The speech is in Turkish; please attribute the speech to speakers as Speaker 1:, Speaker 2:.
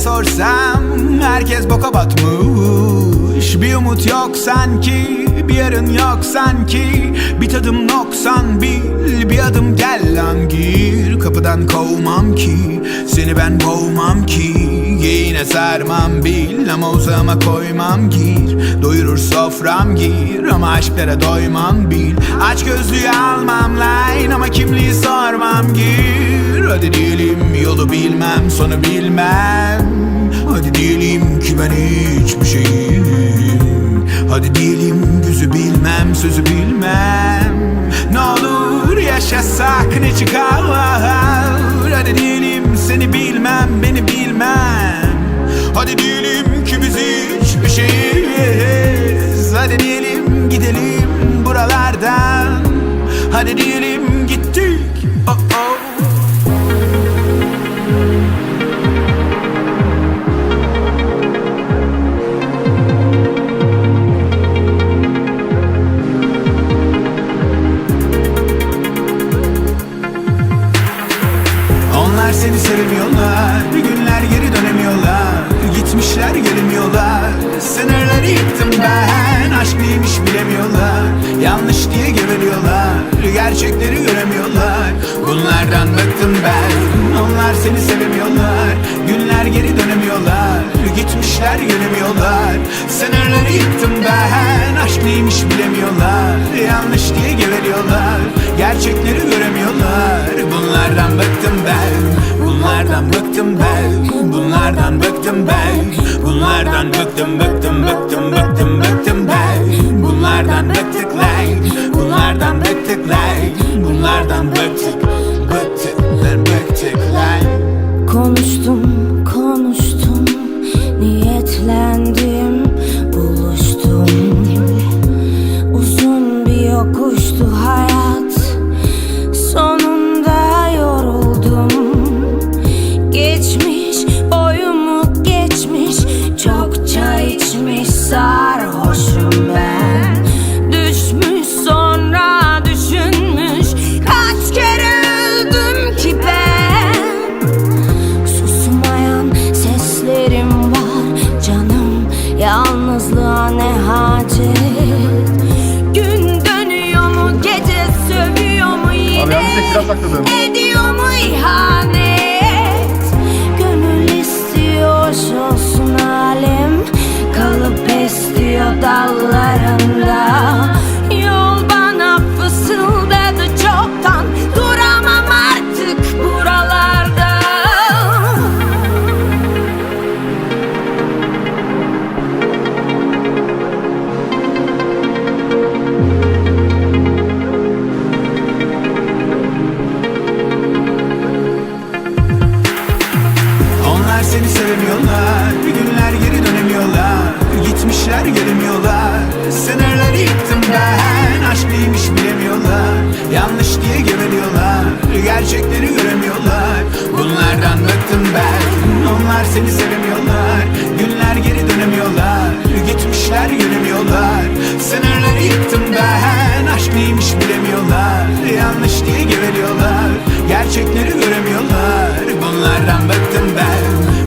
Speaker 1: sorsam herkes boka batmış. Bir umut yok sanki bir yarın yok sanki. Bir tadım noksan bil bir adım gel lan gir. Kapıdan kovmam ki seni ben boğmam ki. Giyine sarmam bil ama uzağıma koymam gir. Doyurur sofram gir ama aşklara doymam bil. Aç gözlüğü almam line ama kimliği sormam gir Hadi diyelim yolu bilmem sonu bilmem. Hadi diyelim ki ben hiçbir şeyim. Hadi diyelim gözü bilmem sözü bilmem. Ne olur yaşasak ne çıkar Hadi diyelim seni bilmem beni bilmem. Hadi diyelim ki biz hiçbir şeyiz. Hadi diyelim gidelim buralardan. Hadi diyelim gittik. Oh oh. Seni sevmiyorlar. Bir günler geri dönemiyorlar. Gitmişler gelemiyorlar. Sınırları yıktım ben. Aşk neymiş bilemiyorlar. Yanlış diye geveliyorlar Gerçekleri göremiyorlar. Bunlardan bıktım ben. Onlar seni sevemiyorlar Günler geri dönemiyorlar. Gitmişler gelemiyorlar. Sınırları yıktım ben. Aşk neymiş bilemiyorlar. Yanlış diye geveliyorlar Gerçekleri göremiyorlar. Bunlardan bıktım ben Bunlardan bıktım ben. Bunlardan bıktım ben. Bunlardan bıktım bıktım bıktım bıktım bıktım ben. Bunlardan bıktık lan. Bunlardan bıktık lan. Bunlardan Bıktık
Speaker 2: Gün dönüyor mu gece sövüyor mu yine
Speaker 3: Abi.
Speaker 2: Ediyor mu ihanet
Speaker 1: seni sevemiyorlar. Bir günler geri dönemiyorlar. Gitmişler gelemiyorlar. Sınırları yıktım ben Aşk neymiş bilemiyorlar Yanlış diye geveliyorlar Gerçekleri göremiyorlar. Bunlardan bıktım ben. Onlar seni sevemiyorlar. Günler geri dönemiyorlar. Gitmişler gelemiyorlar. Sınırları yıktım ben Aşk neymiş bilemiyorlar